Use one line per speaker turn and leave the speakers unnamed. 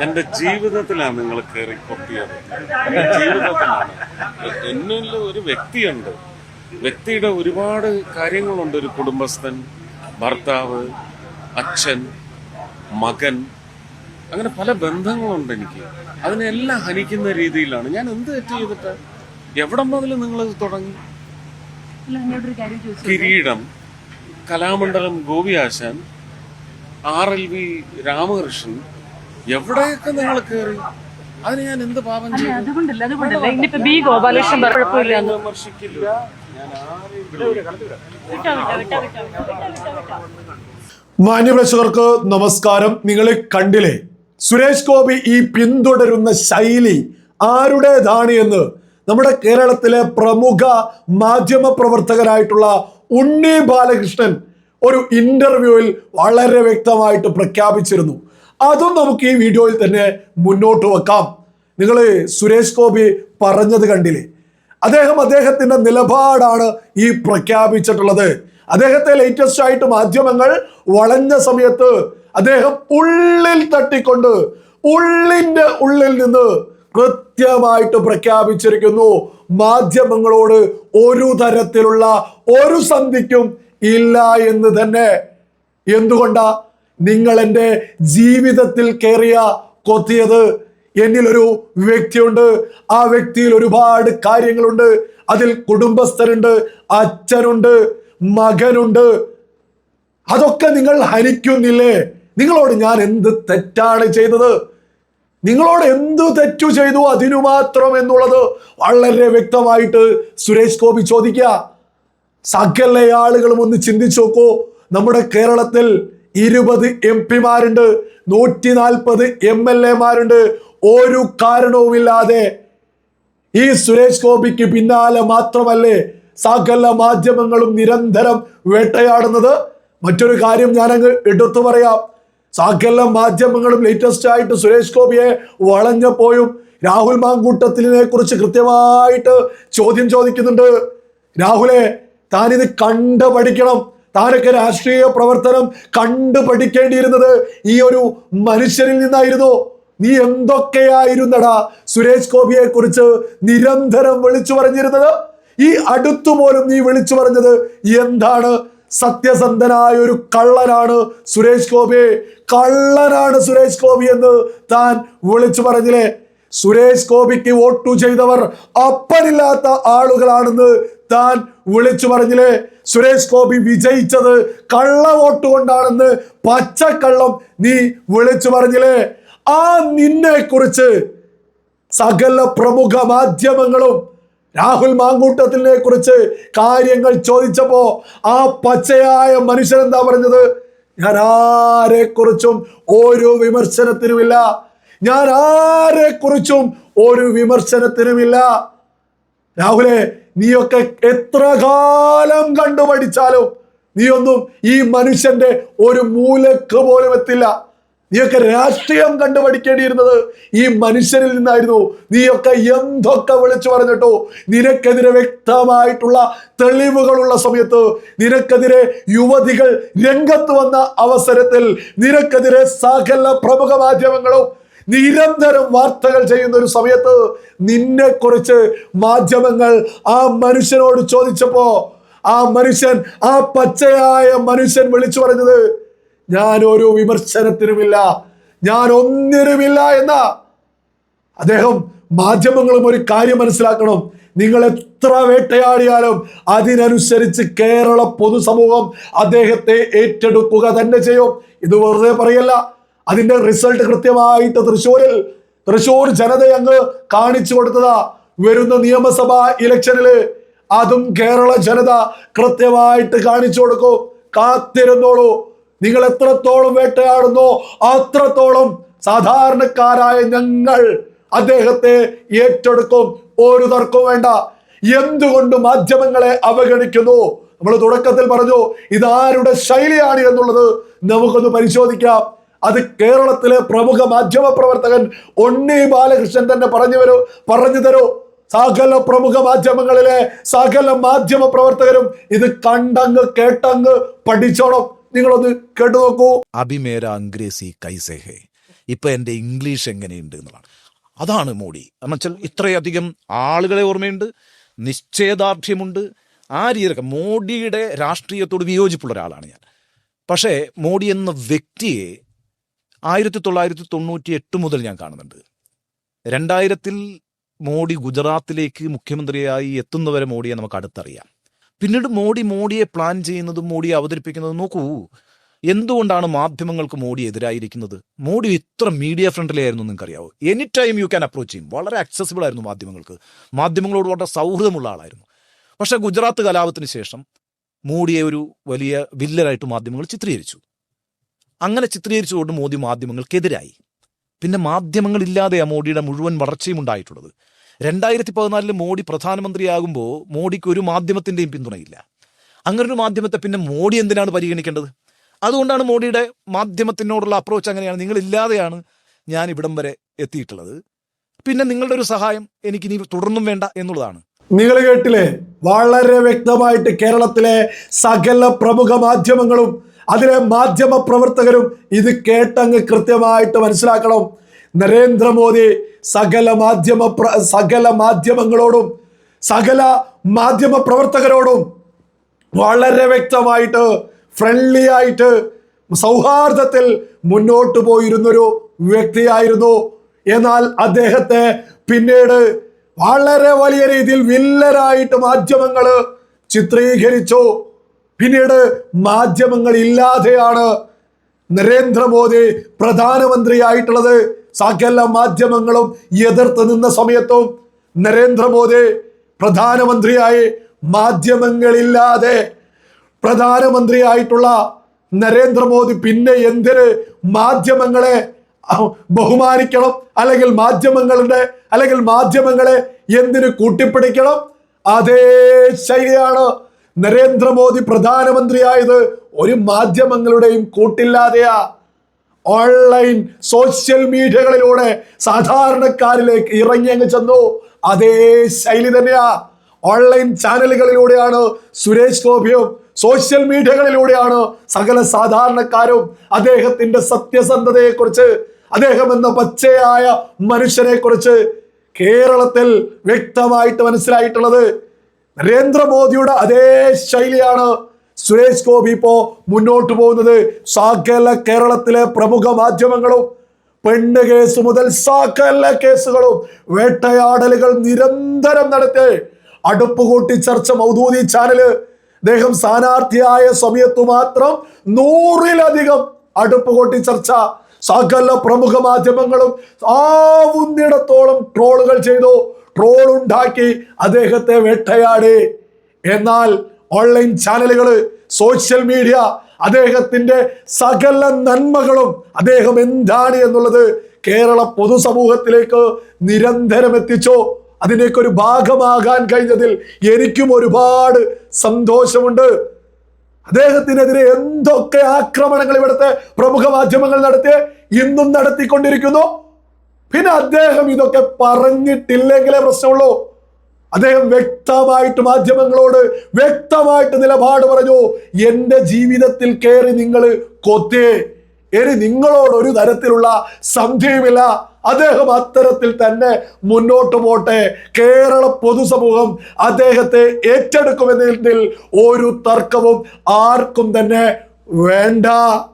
എന്റെ ജീവിതത്തിലാണ് നിങ്ങൾ കയറി കൊത്തിയത് എന്റെ ജീവിതത്തിലാണ്. എന്നിൽ ഒരു വ്യക്തിയുണ്ട്. വ്യക്തിയുടെ ഒരുപാട് കാര്യങ്ങളുണ്ട്. ഒരു കുടുംബസ്ഥൻ ഭർത്താവ് അച്ഛൻ മകൻ. അങ്ങനെ പല ബന്ധങ്ങളുണ്ട് എനിക്ക്. അതിനെല്ലാം ഹനിക്കുന്ന രീതിയിലാണ്. ഞാൻ എന്ത് തെറ്റ് ചെയ്തിട്ട്? എവിടെ മുതൽ നിങ്ങൾ തുടങ്ങി? കിരീടം കലാമണ്ഡലം ഗോപിയാശാൻ ആർ എൽ വി രാമകൃഷ്ണൻ എവിടെയൊക്കെ നിങ്ങൾ കയറി അതിന് ഞാൻ എന്ത് പാപം ചെയ്തു? വിമർശിക്കില്ല.
മാന്യപ്രേക്ഷകർക്ക് നമസ്കാരം. നിങ്ങളെ കണ്ടില്ലേ? സുരേഷ് ഗോപി ഈ പിന്തുടരുന്ന ശൈലി ആരുടേതാണ് എന്ന് നമ്മുടെ കേരളത്തിലെ പ്രമുഖ മാധ്യമ പ്രവർത്തകനായിട്ടുള്ള ഉണ്ണി ബാലകൃഷ്ണൻ ഒരു ഇന്റർവ്യൂവിൽ വളരെ വ്യക്തമായിട്ട് പ്രഖ്യാപിച്ചിരുന്നു. അതും നമുക്ക് ഈ വീഡിയോയിൽ തന്നെ മുന്നോട്ട് വെക്കാം. നിങ്ങൾ സുരേഷ് ഗോപി പറഞ്ഞത് കണ്ടില്ലേ? അദ്ദേഹം അദ്ദേഹത്തിന്റെ നിലപാടാണ് ഈ പ്രഖ്യാപിച്ചിട്ടുള്ളത്. അദ്ദേഹത്തെ ലേറ്റസ്റ്റ് ആയിട്ട് മാധ്യമങ്ങൾ വളഞ്ഞ സമയത്ത് അദ്ദേഹം ഉള്ളിൽ തട്ടിക്കൊണ്ട് ഉള്ളിന്റെ ഉള്ളിൽ നിന്ന് കൃത്യമായിട്ട് പ്രഖ്യാപിച്ചിരിക്കുന്നു. മാധ്യമങ്ങളോട് ഒരു തരത്തിലുള്ള ഒരു സന്ധിക്കും ഇല്ല എന്ന് തന്നെ. എന്തുകൊണ്ടാ? നിങ്ങൾ എന്റെ ജീവിതത്തിൽ കയറിയ കൊത്തിയത് എന്നിലൊരു വ്യക്തിയുണ്ട്. ആ വ്യക്തിയിൽ ഒരുപാട് കാര്യങ്ങളുണ്ട്. അതിൽ കുടുംബസ്ഥരുണ്ട് അച്ഛനുണ്ട് മകനുണ്ട്. അതൊക്കെ നിങ്ങൾ ഹനിക്കുന്നില്ലേ? നിങ്ങളോട് ഞാൻ എന്ത് തെറ്റാണ് ചെയ്തത്? നിങ്ങളോട് എന്തു തെറ്റു ചെയ്തു അതിനു മാത്രം എന്നുള്ളത് വളരെ വ്യക്തമായിട്ട് സുരേഷ് ഗോപി ചോദിക്കുക. സകല ആളുകളും ഒന്ന് ചിന്തിച്ചു നോക്കൂ. നമ്മുടെ കേരളത്തിൽ ഇരുപത് എം പിമാരുണ്ട് നൂറ്റി നാൽപ്പത് എം എൽ എമാരുണ്ട്. ഒരു കാരണവുമില്ലാതെ ഈ സുരേഷ് ഗോപിക്ക് പിന്നാലെ മാത്രമല്ലേ സകല മാധ്യമങ്ങളും നിരന്തരം വേട്ടയാടുന്നത്? മറ്റൊരു കാര്യം ഞാൻ അങ്ങ് എടുത്തു പറയാം. സകല മാധ്യമങ്ങളും ലേറ്റസ്റ്റ് ആയിട്ട് സുരേഷ് ഗോപിയെ വളഞ്ഞപ്പോഴും രാഹുൽ മാങ്കൂട്ടത്തിനെ കുറിച്ച് കൃത്യമായിട്ട് ചോദ്യം ചോദിക്കുന്നുണ്ട്. രാഹുലെ താനിത് കണ്ട് പഠിക്കണം താനൊക്കെ രാഷ്ട്രീയ പ്രവർത്തനം കണ്ടു പഠിക്കേണ്ടിയിരുന്നത് ഈ ഒരു മനുഷ്യരിൽ നിന്നായിരുന്നു. നീ എന്തൊക്കെയായിരുന്നടാ സുരേഷ് ഗോപിയെ കുറിച്ച് നിരന്തരം വിളിച്ചു പറഞ്ഞിരുന്നത്? ഈ അടുത്തു പോലും നീ വിളിച്ചു പറഞ്ഞത് എന്താണ്? സത്യസന്ധനായ ഒരു കള്ളനാണ് സുരേഷ് ഗോപി. കള്ളനാണ് സുരേഷ് ഗോപി എന്ന് താൻ വിളിച്ചു പറഞ്ഞില്ലേ? സുരേഷ് ഗോപിക്ക് വോട്ടു ചെയ്തവർ അപ്പനില്ലാത്ത ആളുകളാണെന്ന് താൻ വിളിച്ചു പറഞ്ഞില്ലേ? സുരേഷ് ഗോപി വിജയിച്ചത് കള്ള വോട്ട് കൊണ്ടാണെന്ന് പച്ചക്കള്ളം നീ വിളിച്ചു പറഞ്ഞില്ലേ? ആ നിന്നെ കുറിച്ച് സകല പ്രമുഖ മാധ്യമങ്ങളും രാഹുൽ മാങ്കൂട്ടത്തിനെ കുറിച്ച് കാര്യങ്ങൾ ചോദിച്ചപ്പോ ആ പച്ചയായ മനുഷ്യൻ എന്താ പറഞ്ഞത്? ഞാൻ ആരെ കുറിച്ചും ഒരു വിമർശനത്തിനുമില്ല. ഞാൻ ആരെ കുറിച്ചും ഒരു വിമർശനത്തിനുമില്ല. രാഹുലെ നീയൊക്കെ എത്ര കാലം കണ്ടു പഠിച്ചാലും നീയൊന്നും ഈ മനുഷ്യന്റെ ഒരു മൂലക്ക് പോലും എത്തില്ല. നീയൊക്കെ രാഷ്ട്രീയം കണ്ടു പഠിക്കേണ്ടിയിരുന്നത് ഈ മനുഷ്യരിൽ നിന്നായിരുന്നു. നീയൊക്കെ എന്തൊക്കെ വിളിച്ചു പറഞ്ഞിട്ടോ? നിനക്കെതിരെ വ്യക്തമായിട്ടുള്ള തെളിവുകളുള്ള സമയത്ത് നിനക്കെതിരെ യുവതികൾ രംഗത്ത് വന്ന അവസരത്തിൽ നിനക്കെതിരെ സകല പ്രമുഖ മാധ്യമങ്ങളും നിരന്തരം വാർത്തകൾ ചെയ്യുന്ന ഒരു സമയത്ത് നിന്നെ കുറിച്ച് മാധ്യമങ്ങൾ ആ മനുഷ്യനോട് ചോദിച്ചപ്പോ ആ മനുഷ്യൻ ആ പച്ചയായ മനുഷ്യൻ വിളിച്ചു പറഞ്ഞത് ഞാൻ ഒരു വിമർശനത്തിനുമില്ല ഞാൻ ഒന്നിനുമില്ല എന്ന. അദ്ദേഹം മാധ്യമങ്ങളും ഒരു കാര്യം മനസ്സിലാക്കണം. നിങ്ങൾ എത്ര വേട്ടയാടിയാലും അതിനനുസരിച്ച് കേരള പൊതുസമൂഹം അദ്ദേഹത്തെ ഏറ്റെടുക്കുക തന്നെ ചെയ്യും. ഇത് വെറുതെ പറയല്ല. അതിന്റെ റിസൾട്ട് കൃത്യമായിട്ട് തൃശ്ശൂരിൽ. തൃശ്ശൂർ ജനത അങ്ങ് കാണിച്ചു കൊടുത്തതാ. വരുന്ന നിയമസഭാ ഇലക്ഷനിൽ അതും കേരള ജനത കൃത്യമായിട്ട് കാണിച്ചു കൊടുക്കും. കാത്തിരുന്നോളൂ. നിങ്ങൾ എത്രത്തോളം വേട്ടയാടുന്നോ അത്രത്തോളം സാധാരണക്കാരായ ഞങ്ങൾ അദ്ദേഹത്തെ ഏറ്റെടുക്കും. ഒരു തർക്കവും വേണ്ട. എന്തുകൊണ്ട് മാധ്യമങ്ങളെ അവഗണിക്കുന്നു? നമ്മൾ തുടക്കത്തിൽ പറഞ്ഞു ഇതാരുടെ ശൈലിയാണ് എന്നുള്ളത് നമുക്കൊന്ന് പരിശോധിക്കാം. അത് കേരളത്തിലെ പ്രമുഖ മാധ്യമ പ്രവർത്തകൻ ഉണ്ണി ബാലകൃഷ്ണൻ തന്നെ പറഞ്ഞു വരൂ പറഞ്ഞു തരൂ. സകല പ്രമുഖ മാധ്യമങ്ങളിലെ സകല മാധ്യമ പ്രവർത്തകരും ഇത് കണ്ടങ്ങ് കേട്ടങ്ങ് പഠിച്ചോണം. നിങ്ങളൊന്ന് കേട്ടു നോക്കൂ.
അഭിമേര അംഗ്രേസി കൈസേഹേ ഇപ്പൊ എന്റെ ഇംഗ്ലീഷ് എങ്ങനെയുണ്ട് എന്നുള്ളതാണ്. അതാണ് മോഡി. എന്ന് വെച്ചാൽ ഇത്രയധികം ആളുകളെ ഓർമ്മയുണ്ട് നിശ്ചയദാർഢ്യമുണ്ട്. ആ രീതിയിലൊക്കെ മോഡിയുടെ രാഷ്ട്രീയത്തോട് വിയോജിപ്പുള്ള ഒരാളാണ് ഞാൻ. പക്ഷേ മോഡി എന്ന വ്യക്തിയെ ആയിരത്തി തൊള്ളായിരത്തി തൊണ്ണൂറ്റി എട്ട് മുതൽ ഞാൻ കാണുന്നുണ്ട്. രണ്ടായിരത്തിൽ മോഡി ഗുജറാത്തിലേക്ക് മുഖ്യമന്ത്രിയായി എത്തുന്നവരെ മോഡിയെ നമുക്ക് അടുത്തറിയാം. പിന്നീട് മോഡി മോഡിയെ പ്ലാൻ ചെയ്യുന്നതും മോഡിയെ അവതരിപ്പിക്കുന്നതും നോക്കൂ. എന്തുകൊണ്ടാണ് മാധ്യമങ്ങൾക്ക് മോഡി എതിരായിരിക്കുന്നത്? മോഡി ഇത്ര മീഡിയ ഫ്രണ്ട്ലി ആയിരുന്നു നിങ്ങൾക്കറിയാവോ? Any time you can approach ചെയ്യും വളരെ അക്സസിബിൾ ആയിരുന്നു മാധ്യമങ്ങൾക്ക്. മാധ്യമങ്ങളോട് വളരെ സൗഹൃദമുള്ള ആളായിരുന്നു. പക്ഷേ ഗുജറാത്ത് കലാപത്തിന് ശേഷം മോഡിയെ ഒരു വലിയ വില്ലനായിട്ട് മാധ്യമങ്ങൾ ചിത്രീകരിച്ചു. അങ്ങനെ ചിത്രീകരിച്ചുകൊണ്ട് മോദി മാധ്യമങ്ങൾക്കെതിരായി. പിന്നെ മാധ്യമങ്ങളില്ലാതെയാണ് മോഡിയുടെ മുഴുവൻ വളർച്ചയും ഉണ്ടായിട്ടുള്ളത്. രണ്ടായിരത്തി പതിനാലിൽ മോഡി പ്രധാനമന്ത്രിയാകുമ്പോൾ മോഡിക്ക് ഒരു മാധ്യമത്തിന്റെയും പിന്തുണയില്ല. അങ്ങനൊരു മാധ്യമത്തെ പിന്നെ മോഡി എന്തിനാണ് പരിഗണിക്കേണ്ടത്? അതുകൊണ്ടാണ് മോഡിയുടെ മാധ്യമത്തിനോടുള്ള അപ്രോച്ച് അങ്ങനെയാണ്. നിങ്ങളില്ലാതെയാണ് ഞാൻ ഇവിടം വരെ എത്തിയിട്ടുള്ളത്. പിന്നെ നിങ്ങളുടെ ഒരു സഹായം എനിക്ക് ഇനി തുടർന്നും വേണ്ട എന്നുള്ളതാണ്.
നിങ്ങൾ കേട്ടില്ലേ? വളരെ വ്യക്തമായിട്ട് കേരളത്തിലെ സകല പ്രമുഖ മാധ്യമങ്ങളും അതിലെ മാധ്യമ പ്രവർത്തകരും ഇത് കേട്ടങ്ങ് കൃത്യമായിട്ട് മനസ്സിലാക്കണം. നരേന്ദ്രമോദി സകല മാധ്യമ സകല മാധ്യമങ്ങളോടും സകല മാധ്യമ പ്രവർത്തകരോടും വളരെ വ്യക്തമായിട്ട് ഫ്രണ്ട്ലി ആയിട്ട് സൗഹാർദ്ദത്തിൽ മുന്നോട്ട് പോയിരുന്നൊരു വ്യക്തിയായിരുന്നു. എന്നാൽ അദ്ദേഹത്തെ പിന്നീട് വളരെ വലിയ രീതിയിൽ വില്ലനായിട്ട് മാധ്യമങ്ങൾ ചിത്രീകരിച്ചു. പിന്നീട് മാധ്യമങ്ങൾ ഇല്ലാതെയാണ് നരേന്ദ്രമോദി പ്രധാനമന്ത്രിയായിട്ടുള്ളത്. സകല മാധ്യമങ്ങളും എതിർത്ത് നിന്ന സമയത്തും നരേന്ദ്രമോദി പ്രധാനമന്ത്രിയായി മാധ്യമങ്ങളില്ലാതെ പ്രധാനമന്ത്രിയായിട്ടുള്ള നരേന്ദ്രമോദി പിന്നെ എന്തിന് മാധ്യമങ്ങളെ ബഹുമാനിക്കണം? അല്ലെങ്കിൽ മാധ്യമങ്ങളുടെ അല്ലെങ്കിൽ മാധ്യമങ്ങളെ എന്തിന് കൂട്ടിപ്പിടിക്കണം? അതേ ശൈലിയാണ് നരേന്ദ്രമോദി പ്രധാനമന്ത്രിയായത് ഒരു മാധ്യമങ്ങളുടെയും കൂട്ടില്ലാതെയാ. ഓൺലൈൻ സോഷ്യൽ മീഡിയകളിലൂടെ സാധാരണക്കാരിലേക്ക് ഇറങ്ങി അങ്ങ് ചെന്നു. അതേ ശൈലി തന്നെയാ. ഓൺലൈൻ ചാനലുകളിലൂടെയാണ് സുരേഷ് ഗോപിയും സോഷ്യൽ മീഡിയകളിലൂടെയാണ് സകല സാധാരണക്കാരും അദ്ദേഹത്തിന്റെ സത്യസന്ധതയെക്കുറിച്ച് അദ്ദേഹം എന്ന പച്ചയായ മനുഷ്യനെ കുറിച്ച് കേരളത്തിൽ വ്യക്തമായിട്ട് മനസ്സിലായിട്ടുള്ളത്. നരേന്ദ്രമോദിയുടെ അതേ ശൈലിയാണ് സുരേഷ് ഗോപി ഇപ്പോ മുന്നോട്ട് പോകുന്നത്. സകല കേരളത്തിലെ പ്രമുഖ മാധ്യമങ്ങളും പെണ്ണ് കേസ് മുതൽ സകല കേസുകളും വേട്ടയാടലുകൾ നിരന്തരം നടത്തി അടുപ്പ് കൂട്ടി ചർച്ച മൗദൂദി ചാനൽ. അദ്ദേഹം സ്ഥാനാർത്ഥിയായ സമയത്തു മാത്രം നൂറിലധികം അടുപ്പ് കൂട്ടി ചർച്ച സകല പ്രമുഖ മാധ്യമങ്ങളും ആവുന്നിടത്തോളം ട്രോളുകൾ ചെയ്തു. ട്രോൾ ഉണ്ടാക്കി അദ്ദേഹത്തെ വേട്ടയാടി. എന്നാൽ ഓൺലൈൻ ചാനലുകൾ സോഷ്യൽ മീഡിയ അദ്ദേഹത്തിന്റെ സകല നന്മകളും അദ്ദേഹം എന്താണ് എന്നുള്ളത് കേരള പൊതുസമൂഹത്തിലേക്ക് നിരന്തരം എത്തിച്ചു. അതിലേക്ക് ഒരു ഭാഗമാകാൻ കഴിഞ്ഞതിൽ എനിക്കും ഒരുപാട് സന്തോഷമുണ്ട്. അദ്ദേഹത്തിനെതിരെ എന്തൊക്കെ ആക്രമണങ്ങൾ ഇവിടുത്തെ പ്രമുഖ മാധ്യമങ്ങൾ നടത്തി ഇന്നും നടത്തിക്കൊണ്ടിരിക്കുന്നു. പിന്നെ അദ്ദേഹം ഇതൊക്കെ പറഞ്ഞിട്ടില്ലെങ്കിലേ പ്രശ്നമുള്ളൂ. അദ്ദേഹം വ്യക്തമായിട്ട് മാധ്യമങ്ങളോട് വ്യക്തമായിട്ട് നിലപാട് പറഞ്ഞു എന്റെ ജീവിതത്തിൽ കയറി നിങ്ങൾ കൊത്തേ ഇനി നിങ്ങളോട് ഒരു തരത്തിലുള്ള സന്ധ്യയുമില്ല അദ്ദേഹം അത്തരത്തിൽ തന്നെ മുന്നോട്ട് പോട്ടെ. കേരള പൊതുസമൂഹം അദ്ദേഹത്തെ ഏറ്റെടുക്കുമെന്നതിൽ ഒരു തർക്കവും ആർക്കും തന്നെ വേണ്ട.